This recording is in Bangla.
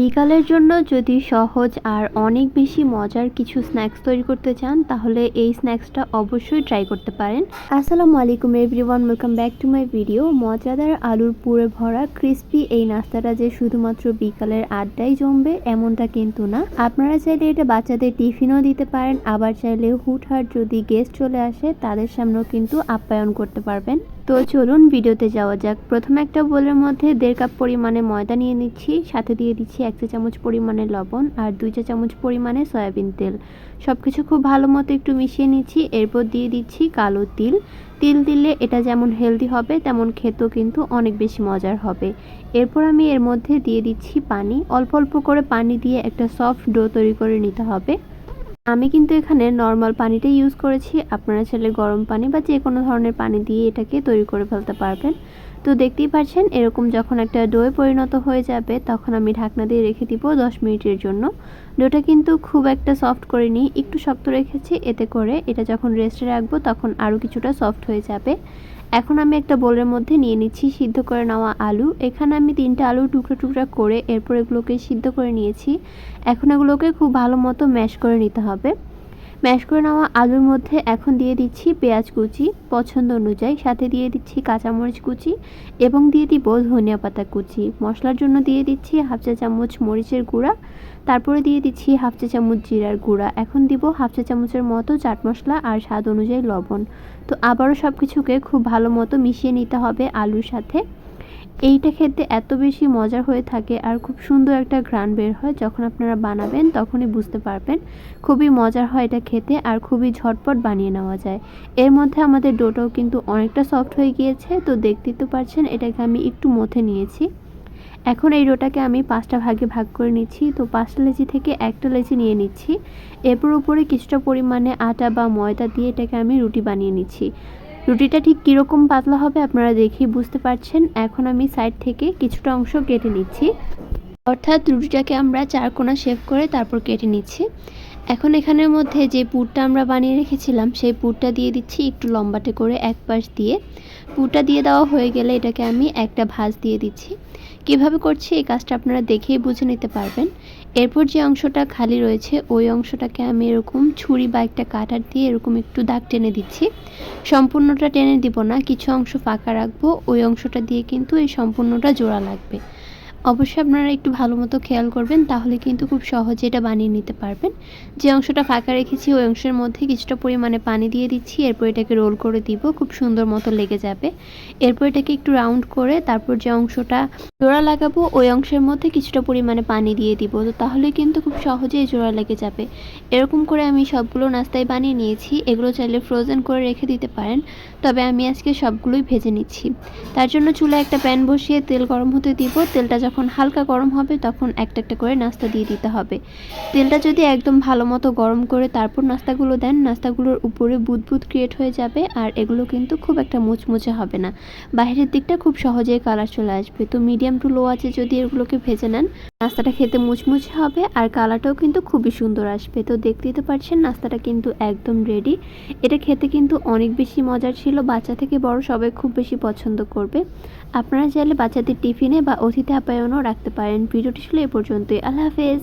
বিকালের জন্য যদি সহজ আর অনেক বেশি মজার কিছু স্ন্যাক্স তৈরি করতে চান, তাহলে এই স্ন্যাক্সটা অবশ্যই ট্রাই করতে পারেন। আসসালামু আলাইকুম everyone welcome back to my video মজাদার আলুর পুরে ভরা ক্রিস্পি এই নাস্তাটা যে শুধুমাত্র বিকালের আড্ডায় জমবে, এমনটা কিন্তু না। আপনারা চাইলে এটা বাচ্চাদের টিফিনও দিতে পারেন, আবার চাইলে হুটহাট যদি গেস্ট চলে আসে, তাদের সামনেও কিন্তু আপ্যায়ন করতে পারবেন। তো চলুন ভিডিওতে যাওয়া যাক। প্রথমে একটা বোলের মধ্যে দেড় কাপ পরিমাণে ময়দা নিয়ে নিচ্ছি, সাথে দিয়ে দিচ্ছি এক চা চামচ পরিমাণে লবণ আর দুই চা চামচ পরিমাণে সয়াবিন তেল। সব কিছু খুব ভালো মতো একটু মিশিয়ে নিচ্ছি, এরপর দিয়ে দিচ্ছি কালো তিল। তিল দিলে এটা যেমন হেলদি হবে, তেমন খেতেও কিন্তু অনেক বেশি মজার হবে। এরপর আমি এর মধ্যে দিয়ে দিচ্ছি পানি। অল্প অল্প করে পানি দিয়ে একটা সফট ডো তৈরি করে নিতে হবে। আমি কিন্তু এখানে নর্মাল পানিটাই ইউজ করেছি। আপনারা চাইলে গরম পানি বা যে কোনো ধরনের পানি দিয়ে এটাকে তৈরি করে ফেলতে পারবেন। তো দেখতেই পাচ্ছেন এরকম যখন একটা ডোয়ে পরিণত হয়ে যাবে, তখন আমি ঢাকনা দিয়ে রেখে দিব দশ মিনিটের জন্য। ডোটা কিন্তু খুব একটা সফট করিনি, একটু শক্ত রেখেছি, এতে করে এটা যখন রেস্টে রাখব, তখন আরও কিছুটা সফট হয়ে যাবে। এখন আমি একটা বোলের মধ্যে নিয়ে নিচ্ছি, সিদ্ধ করে নেওয়া আলু। এখানে আমি তিনটা আলু টুকরা টুকরা করে এরপর এগুলোকে সিদ্ধ করে নিয়েছি। এখন এগুলোকে খুব ভালো মতো ম্যাশ করে নিতে হবে। ম্যাশ করে নেওয়া আলুর মধ্যে এখন দিয়ে দিচ্ছি পেঁয়াজ কুচি, পছন্দ অনুযায়ী সাথে দিয়ে দিচ্ছি কাঁচামরিচ কুচি এবং দিয়ে দিব ধনিয়া পাতা কুচি। মশলার জন্য দিয়ে দিচ্ছি হাফ চা চামচ মরিচের গুঁড়া, তারপরে দিয়ে দিচ্ছি হাফ চা চামচ জিরার গুঁড়া। এখন দিব হাফ চা চামচের মতো চাট মশলা আর স্বাদ অনুযায়ী লবণ। তো আবারও সব কিছুকে খুব ভালো মতো মিশিয়ে নিতে হবে আলুর সাথে। এইটা খেতে এত বেশি মজার হয়ে থাকে আর খুব সুন্দর একটা ঘ্রাণ বের হয় যখন আপনারা বানাবেন, তখনই বুঝতে পারবেন। খুবই মজার হয় এটা খেতে আর খুবই ঝটপট বানিয়ে নেওয়া যায়। এর মধ্যে আমাদের ডোটাও কিন্তু অনেকটা সফট হয়ে গিয়েছে, তো দেখতেই তো পারছেন এটাকে আমি একটু মথে নিয়েছি। এখন এই ডোটাকে আমি পাঁচটা ভাগে ভাগ করে নিচ্ছি, তো পাঁচটা লেচি থেকে একটা লেচি নিয়ে নিচ্ছি। এরপর উপরে কিছুটা পরিমাণে আটা বা ময়দা দিয়ে এটাকে আমি রুটি বানিয়ে নিচ্ছি। রুটিটা ঠিক কীরকম পাতলা হবে আপনারা দেখেই বুঝতে পারছেন। এখন আমি সাইড থেকে কিছুটা অংশ কেটে নিচ্ছি। অর্থাৎ রুটিটাকে আমরা চারকোনা শেভ করে তারপর কেটে নিচ্ছি। এখন এখানের মধ্যে যে পুরটা আমরা বানিয়ে রেখেছিলাম, সেই পুরটা দিয়ে দিচ্ছি একটু লম্বাটে করে এক পাশ দিয়ে। পুরটা দিয়ে দেওয়া হয়ে গেলে এটাকে আমি একটা ভাঁজ দিয়ে দিচ্ছি। কীভাবে করছি এই কাজটা আপনারা দেখেই বুঝে নিতে পারবেন। এরপর যে অংশটা খালি রয়েছে, ওই অংশটাকে আমি এরকম ছুরি বা একটা কাটার দিয়ে এরকম একটু দাগ টেনে দিচ্ছি। সম্পূর্ণটা টেনে দিব না, কিছু অংশ ফাঁকা রাখব, ওই অংশটা দিয়ে কিন্তু এই সম্পূর্ণটা জোড়া লাগবে। অবশ্যই আপনারা একটু ভালো মতো খেয়াল করবেন, তাহলে কিন্তু খুব সহজে এটা বানিয়ে নিতে পারবেন। যে অংশটা ফাঁকা রেখেছি, ওই অংশের মধ্যে কিছুটা পরিমাণে পানি দিয়ে দিচ্ছি, এরপর এটাকে রোল করে দিব, খুব সুন্দর মতো লেগে যাবে। এরপর এটাকে একটু রাউন্ড করে তারপর যে অংশটা জোড়া লাগাবো, ওই অংশের মধ্যে কিছুটা পরিমাণে পানি দিয়ে দিব, তো তাহলে কিন্তু খুব সহজেই জোড়া লেগে যাবে। এরকম করে আমি সবগুলো নাস্তায় বানিয়ে নিয়েছি, এগুলো চাইলে ফ্রোজেন করে রেখে দিতে পারেন, তবে আমি আজকে সবগুলোই ভেজে নিচ্ছি। তার জন্য চুলায় একটা প্যান বসিয়ে তেল গরম হতে দিব, তেলটা যখন হালকা গরম হবে, তখন একটা একটা করে নাস্তা দিয়ে দিতে হবে। তেলটা যদি একদম ভালো মতো গরম করে তারপর নাস্তাগুলো দেন, নাস্তাগুলোর উপরে বুদবুদ ক্রিয়েট হয়ে যাবে আর এগুলো কিন্তু খুব একটা মুচমুচে হবে না। বাইরের দিকটা খুব সহজেই কালার চলে আসবে। তো মিডিয়াম টু লো আছে যদি এগুলোকে ভেজে নেন নাস্তাটা খেতে মুচমুচে হবে আর কালারটাও কিন্তু খুবই সুন্দর আসবে। তো দেখতেই তো পারছেন, নাস্তাটা কিন্তু একদম রেডি এটা খেতে কিন্তু অনেক বেশি মজার ছিল, বাচ্চা থেকে বড় সবাই খুব বেশি পছন্দ করবে। আপনারা চাইলে বাচ্চাদের টিফিনে বা অতিথি আপ্যায়নও রাখতে পারেন। ভিডিওটি ছিল এ পর্যন্তই। আল্লাহ হাফেজ।